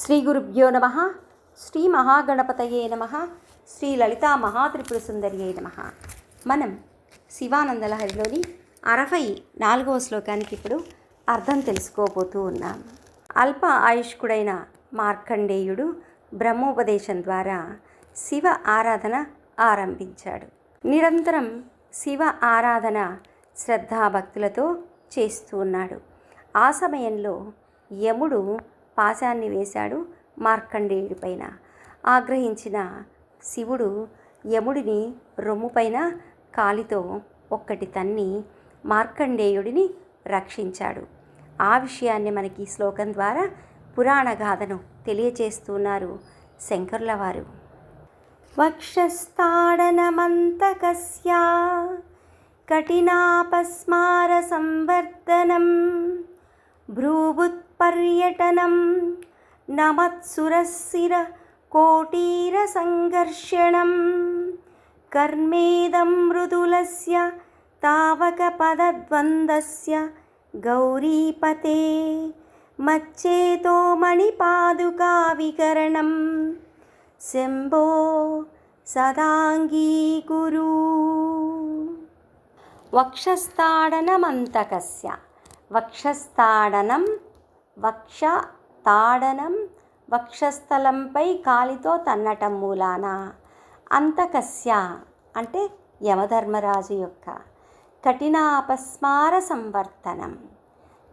శ్రీ గురుభ్యో నమ శ్రీ మహాగణపతయే నమ శ్రీ లలితా మహాత్రిపుర సుందరియే నమ. మనం శివానందలహరిలోని అరవై నాలుగవ శ్లోకానికి ఇప్పుడు అర్థం తెలుసుకోబోతూ ఉన్నాం. అల్ప ఆయుష్కుడైన మార్కండేయుడు బ్రహ్మోపదేశం ద్వారా శివ ఆరాధన ఆరంభించాడు. నిరంతరం శివ ఆరాధన శ్రద్ధాభక్తులతో చేస్తూ ఉన్నాడు. ఆ సమయంలో యముడు పాశాన్ని వేశాడు మార్కండేయుడి పైన. ఆగ్రహించిన శివుడు యముడిని రొమ్ముపైన కాలితో ఒక్కటి తన్ని మార్కండేయుడిని రక్షించాడు. ఆ విషయాన్ని మనకి ఈ శ్లోకం ద్వారా పురాణ గాథను తెలియచేస్తున్నారు శంకరుల వారు వక్షస్థాడనమంతకస్యా కఠినాపస్మార సంవర్ధనం భ్రూబుత్ నమత్సురశిర కోటీర సంఘర్షణం. కర్మేదం మృదులస్య తావక పదద్వందస్య గౌరీపతే. మచ్చేతో మణిపాదుకా వికరణం. శంభో సదాంగీకురు వక్షస్థాడనమంతకస్య. వక్షస్థాడనం వక్ష తాడనం వక్షస్థలంపై కాలితో తన్నటం మూలాన. అంతకస్య అంటే యమధర్మరాజు యొక్క కఠినాపస్మార సంవర్తనం.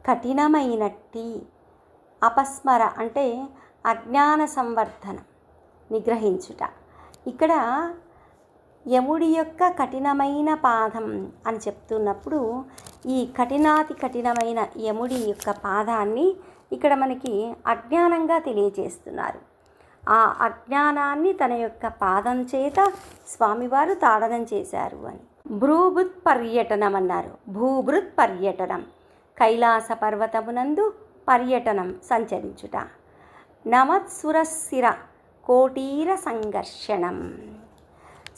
కఠినమైనట్టి అపస్మర అంటే అజ్ఞాన సంవర్ధనం నిగ్రహించుట. ఇక్కడ యముడి యొక్క కఠినమైన పాదం అని చెప్తున్నప్పుడు ఈ కఠినాతి కఠినమైన యముడి యొక్క పాదాన్ని ఇక్కడ మనకి అజ్ఞానంగా తెలియజేస్తున్నారు ఆ అజ్ఞానాన్ని తన యొక్క పాదం చేత స్వామివారు తాడనం చేశారు అని. భ్రూభృత్ పర్యటనం అన్నారు. భూభృత్ పర్యటనం. కైలాస పర్వతమునందు పర్యటనం సంచరించుట. నమత్సురశిర కోటీర సంఘర్షణం.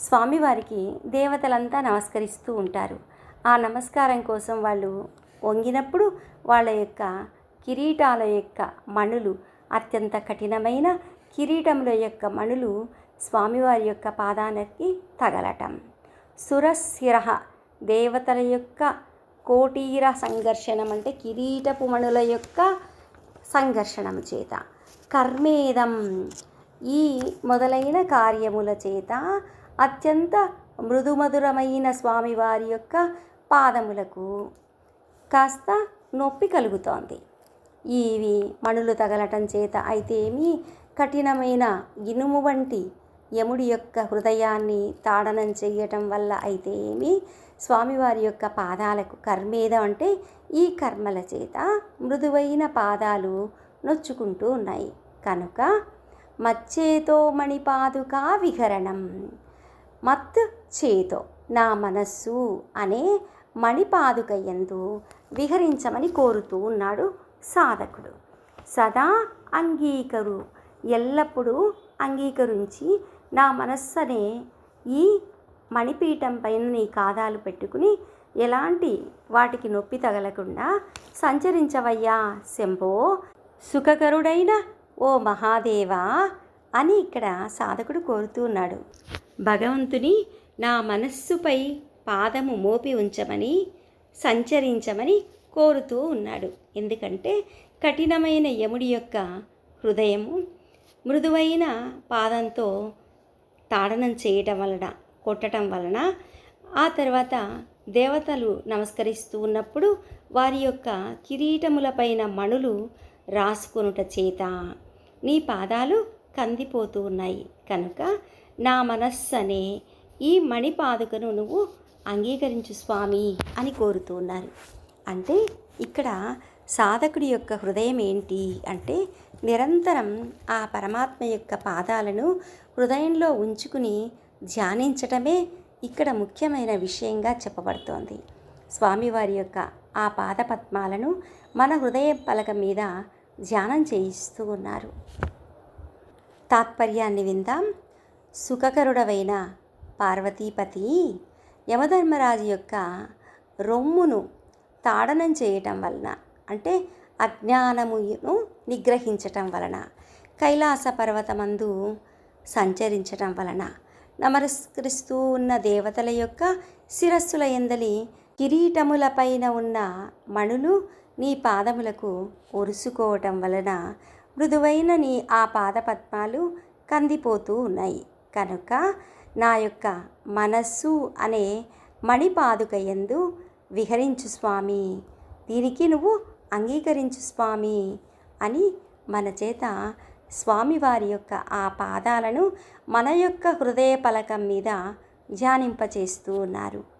స్వామివారికి దేవతలంతా నమస్కరిస్తూ ఉంటారు. ఆ నమస్కారం కోసం వాళ్ళు వంగినప్పుడు వాళ్ళ యొక్క కిరీటాల యొక్క మణులు అత్యంత కఠినమైన కిరీటముల యొక్క మణులు స్వామివారి యొక్క పాదానికి తగలటం. సురశిర దేవతల యొక్క కోటీర సంఘర్షణం అంటే కిరీటపు మణుల యొక్క సంఘర్షణం చేత. కర్మేదం ఈ మొదలైన కార్యముల చేత అత్యంత మృదుమధురమైన స్వామివారి యొక్క పాదములకు కాస్త నొప్పి కలుగుతోంది. ఇవి మణులు తగలటం చేత అయితేమి కఠినమైన ఇనుము వంటి యముడి యొక్క హృదయాన్ని తాడనం చేయటం వల్ల అయితే ఏమి స్వామివారి యొక్క పాదాలకు కర్మేదం అంటే ఈ కర్మల చేత మృదువైన పాదాలు నొచ్చుకుంటూ ఉన్నాయి. కనుక మచ్చేతో మణిపాదుకా విహరణం. మత్ చేతో నా మనస్సు అనే మణిపాదుక ఎందు విహరించమని కోరుతూ ఉన్నాడు సాధకుడు. సదా అంగీకరు ఎల్లప్పుడూ అంగీకరించి నా మనస్సనే ఈ మణిపీఠం పైన నీ కాదాలు పెట్టుకుని ఎలాంటి వాటికి నొప్పి తగలకుండా సంచరించవయ్యా శంభో. సుఖకరుడైన ఓ మహాదేవా అని ఇక్కడ సాధకుడు కోరుతూ ఉన్నాడు. భగవంతుని నా మనస్సుపై పాదము మోపి ఉంచమని సంచరించమని కోరుతూ ఉన్నాడు. ఎందుకంటే కఠినమైన యముడి యొక్క హృదయము మృదువైన పాదంతో తాడనం చేయటం వలన కొట్టడం వలన ఆ తర్వాత దేవతలు నమస్కరిస్తూ ఉన్నప్పుడు వారి యొక్క కిరీటములపైన మణులు రాసుకొనుట చేత నీ పాదాలు కందిపోతూ ఉన్నాయి. కనుక నా మనస్సు అనే ఈ మణిపాదుకను నువ్వు అంగీకరించు స్వామి అని కోరుతూ ఉన్నారు. అంటే ఇక్కడ సాధకుడి యొక్క హృదయం ఏంటి అంటే నిరంతరం ఆ పరమాత్మ యొక్క పాదాలను హృదయంలో ఉంచుకుని ధ్యానించటమే ఇక్కడ ముఖ్యమైన విషయంగా చెప్పబడుతోంది. స్వామివారి యొక్క ఆ పాదపద్మాలను మన హృదయ పలక మీద ధ్యానం చేయిస్తూ ఉన్నారు. తాత్పర్యాన్ని విందాం. సుఖకరుడవైన పార్వతీపతి యమధర్మరాజు యొక్క రొమ్మును తాడనం చేయటం వలన అంటే అజ్ఞానమును నిగ్రహించటం వలన కైలాస పర్వతమందు సంచరించటం వలన నమస్కరిస్తూ ఉన్న దేవతల యొక్క శిరస్సుల ఎందలి కిరీటములపైన ఉన్న మణులు నీ పాదములకు ఒరుసుకోవటం వలన మృదువైన నీ ఆ పాదపద్మాలు కందిపోతూ ఉన్నాయి. కనుక నా యొక్క మనస్సు అనే మణిపాదుక ఎందు విహరించు స్వామి. దీనికి నువ్వు అంగీకరించు స్వామి అని మన చేత స్వామివారి యొక్క ఆ పాదాలను మన యొక్క హృదయ పలకం మీద ధ్యానింపచేస్తూ ఉన్నారు.